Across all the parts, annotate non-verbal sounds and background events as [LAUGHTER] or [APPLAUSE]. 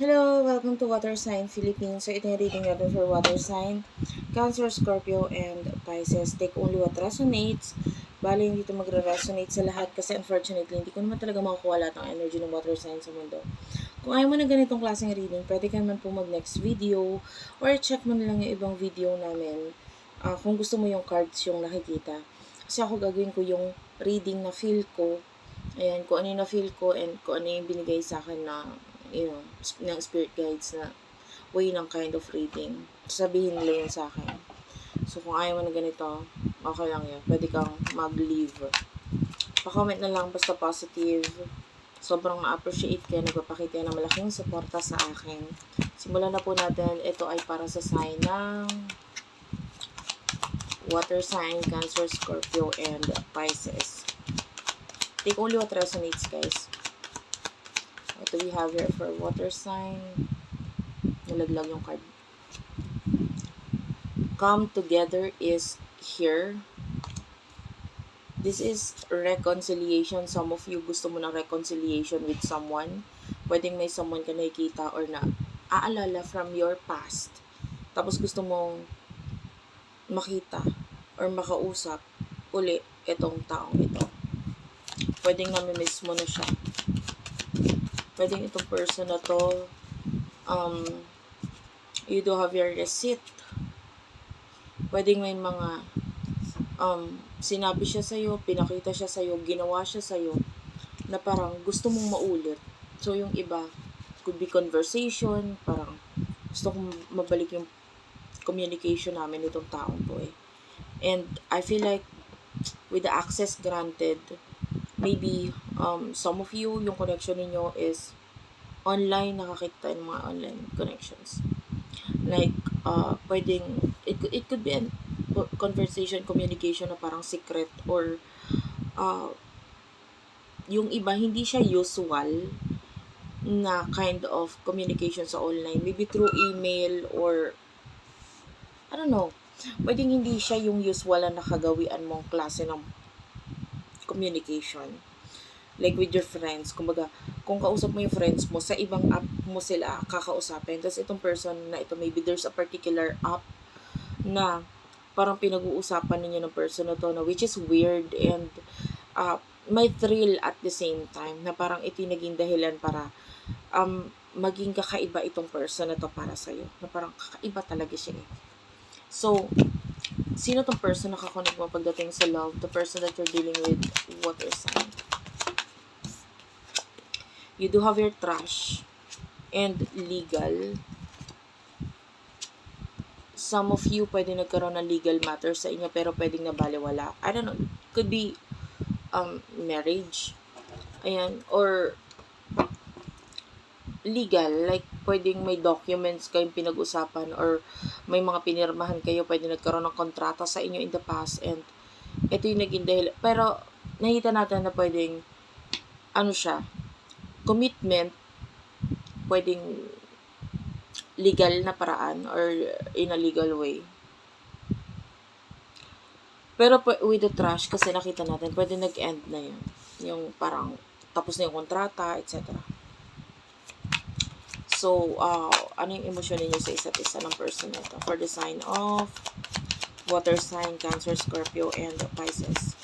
Hello, welcome to Water Sign Philippines. So, ito yung reading natin for Water Sign, Cancer, Scorpio, and Pisces. Take only what resonates. Bali, hindi ito magre-resonate sa lahat kasi unfortunately, hindi ko naman talaga makukuha lahat ng energy ng Water Sign sa mundo. Kung ayaw mo na ganitong klaseng reading, pwede ka naman po mag-next video or check mo na lang yung ibang video namin ah, kung gusto mo yung cards yung nakikita. Kasi ako gagawin ko yung reading na feel ko Ayan, kung ano yung na-feel ko and kung ano yung binigay sa akin na, you know, ng spirit guides na way ng kind of reading. Sabihin nila yun sa akin. So, kung ayaw mo na ganito, okay lang yun. Pwede kang mag-leave. Pa-comment na lang basta positive. Sobrang na-appreciate kayo. Nagpapakita ng malaking suporta sa akin. Simulan na po natin. Ito ay para sa sign ng water sign, Cancer, Scorpio, and Pisces. Take only what resonates, guys. Do we have here for water sign? Nalaglag yung card. Come together is here. This is reconciliation. Some of you gusto mo ng reconciliation with someone. Pwedeng may someone ka nakikita or na aalala from your past. Tapos gusto mong makita or makausap uli itong taong ito pwedeng nami-miss mo na siya. Pwedeng itong person na to, um, you do have your receipt. Pwedeng may mga, um, sinabi siya sa'yo, pinakita siya sa'yo, ginawa siya sa'yo, na parang gusto mong maulit. So, yung iba, could be conversation, parang gusto kong mabalik yung communication namin itong taong to eh. And I feel like with the access granted, maybe um, some of you, yung connection ninyo is online, nakakita ng mga online connections. Like, uh, pwedeng, it, it could be an conversation, communication na parang secret or uh, yung iba, hindi siya usual na kind of communication sa online. Maybe through email or I don't know. Pwedeng hindi siya yung usual na nakagawian mong klase ng communication. Like with your friends, kumbaga, kung kausap mo yung friends mo, sa ibang app mo sila kakausapin. Tapos itong person na ito, maybe there's a particular app na parang pinag-uusapan ninyo ng person na to, na which is weird and uh, may thrill at the same time, na parang ito yung naging dahilan para um, maging kakaiba itong person na to para sa'yo. Na parang kakaiba talaga siya eh. So, sino tong person na kakonect mo pagdating sa love? The person that you're dealing with, water sign. You do have your trash and legal. Some of you pwede nagkaroon ng legal matter sa inyo pero pwedeng nabaliwala. I don't know. Could be um, marriage. Ayan. Or legal. Like, pwedeng may documents kayong pinag-usapan or may mga pinirmahan kayo, pwede nagkaroon ng kontrata sa inyo in the past and ito yung naging dahil. Pero, nakita natin na pwedeng, ano siya, commitment, pwedeng legal na paraan or in a legal way. Pero with the trash, kasi nakita natin, pwede nag-end na yun. Yung parang, tapos na yung kontrata, etc. So, uh, ano yung emosyon ninyo sa isa't isa ng person na? For the sign of water sign, Cancer, Scorpio, and Pisces.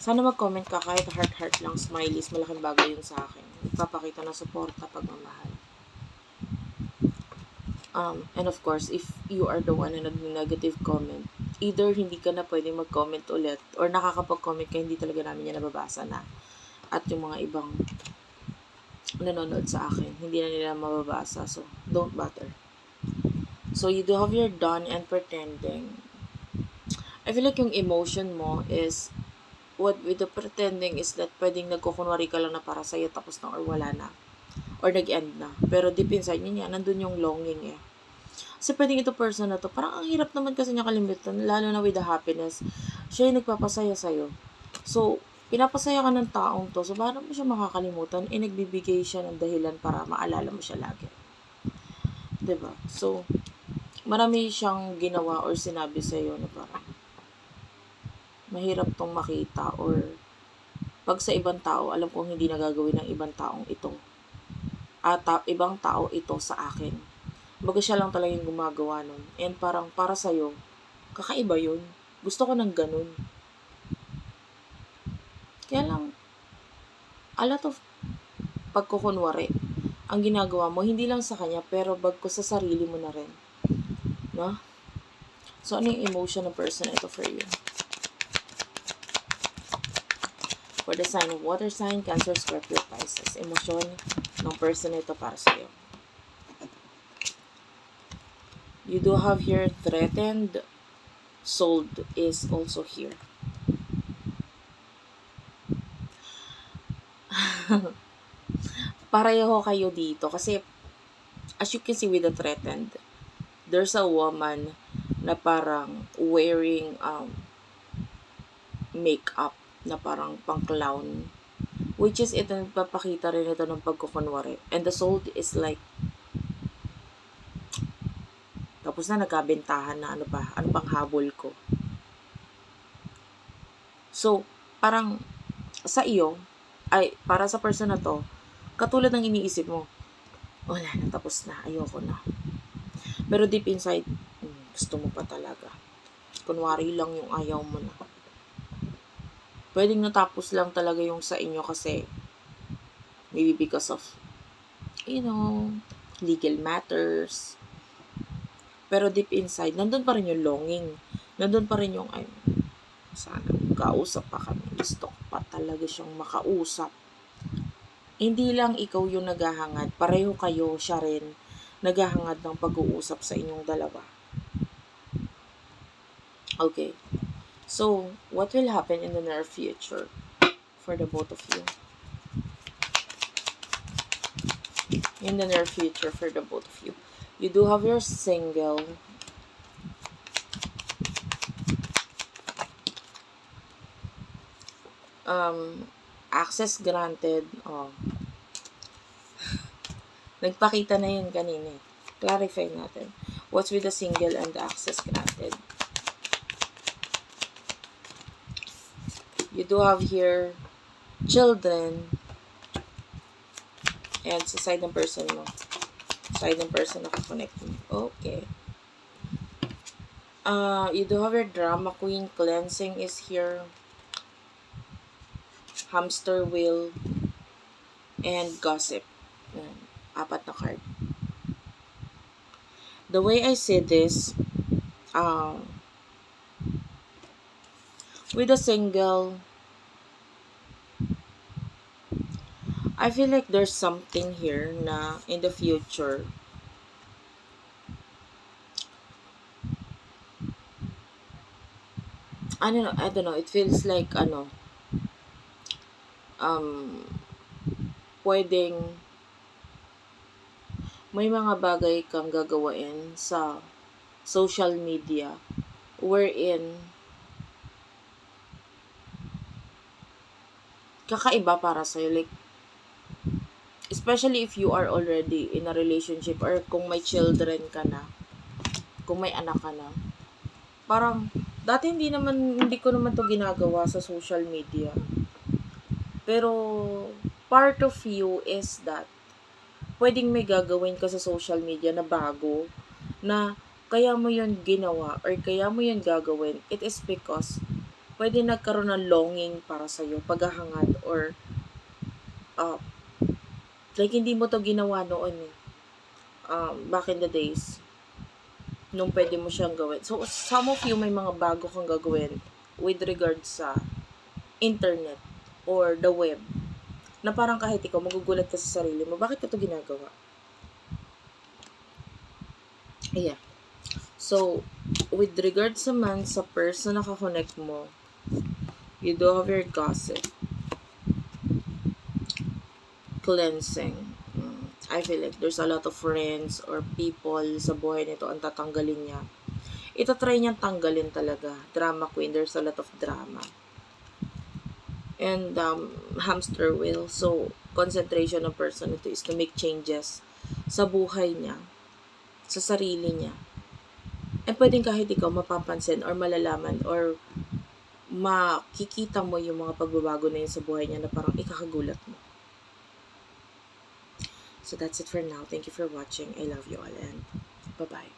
Sana mag-comment ka kahit heart-heart lang, smileys, malaking bagay yun sa akin. Papakita ng suporta, pagmamahal. Um, and of course, if you are the one na nag-negative comment, either hindi ka na pwedeng mag-comment ulit or nakakapag-comment ka, hindi talaga namin yan nababasa na. At yung mga ibang nanonood sa akin, hindi na nila mababasa. So, don't bother. So, you do have your done and pretending. I feel like yung emotion mo is what with the pretending is that pwedeng nagkukunwari ka lang na para sa'yo tapos na or wala na. Or nag-end na. Pero deep inside niya, nandun yung longing eh. Kasi pwedeng ito person na to, parang ang hirap naman kasi niya kalimutan, lalo na with the happiness. Siya yung nagpapasaya sa'yo. So, pinapasaya ka ng taong to, so paano mo siya makakalimutan? Eh, nagbibigay siya ng dahilan para maalala mo siya lagi. ba So, marami siyang ginawa or sinabi sa'yo na parang mahirap tong makita or pag sa ibang tao, alam kong hindi nagagawin ng ibang taong ito. at ta- ibang tao ito sa akin. Baga siya lang talaga yung gumagawa nun. And parang para sa'yo, kakaiba yun. Gusto ko ng ganun. Kaya lang, a lot of pagkukunwari ang ginagawa mo, hindi lang sa kanya, pero bagko sa sarili mo na rin. No? So, ano yung emotion ng person ito for you? For the sign of water sign, Cancer, Scorpio, Pisces. Emosyon ng person ito para sa'yo. You do have here threatened, sold is also here. [LAUGHS] Pareho kayo dito kasi as you can see with the threatened, there's a woman na parang wearing um, makeup na parang pang clown. Which is ito nagpapakita rin ito ng pagkukunwari. And the sold is like tapos na nagkabentahan na ano pa ano pang habol ko. So parang sa iyo ay para sa person na to katulad ng iniisip mo wala na tapos na ayoko na. Pero deep inside hmm, gusto mo pa talaga. Kunwari lang yung ayaw mo na pwedeng natapos lang talaga yung sa inyo kasi maybe because of you know legal matters. Pero deep inside nandun pa rin yung longing. Nandun pa rin yung ay sana kausap pa kami. Gusto ko pa talaga siyang makausap. Hindi lang ikaw yung naghahangad pareho kayo siya rin naghahangad ng pag-uusap sa inyong dalawa. Okay So, what will happen in the near future for the both of you? In the near future for the both of you. You do have your single. Um, access granted. Oh. [SIGHS] Nagpakita na yun kanina. eh. Clarify natin. What's with the single and the access granted? You do have here children. And sa side ng person mo. Side ng person nakakonect mo. Okay. Uh, you do have your drama queen. Cleansing is here. Hamster wheel. And gossip. Yan. apat na card. The way I see this uh, with a single. I feel like there's something here na in the future. I don't know, I don't know, it feels like ano um pwedeng may mga bagay kang gagawain sa social media wherein kakaiba para sa'yo. Like, especially if you are already in a relationship or kung may children ka na, kung may anak ka na, parang, dati hindi naman, hindi ko naman to ginagawa sa social media. Pero, part of you is that, pwedeng may gagawin ka sa social media na bago, na kaya mo yun ginawa or kaya mo yun gagawin, it is because pwede nagkaroon ng longing para sa iyo, paghahangad or uh, like hindi mo to ginawa noon eh. Um, back in the days nung pwede mo siyang gawin. So, some of you may mga bago kang gagawin with regards sa internet or the web na parang kahit ikaw magugulat ka sa sarili mo, bakit ka to ginagawa? Yeah. So, with regards sa man, sa person na kakonect mo, you do have your gossip. Cleansing. Mm, I feel like there's a lot of friends or people sa buhay nito ang tatanggalin niya. Ito try niyang tanggalin talaga. Drama queen, there's a lot of drama. And um, hamster wheel. So, concentration ng person ito is to make changes sa buhay niya, sa sarili niya. And pwedeng kahit ikaw mapapansin or malalaman or makikita mo yung mga pagbabago na yun sa buhay niya na parang ikakagulat mo. So that's it for now. Thank you for watching. I love you all and bye-bye.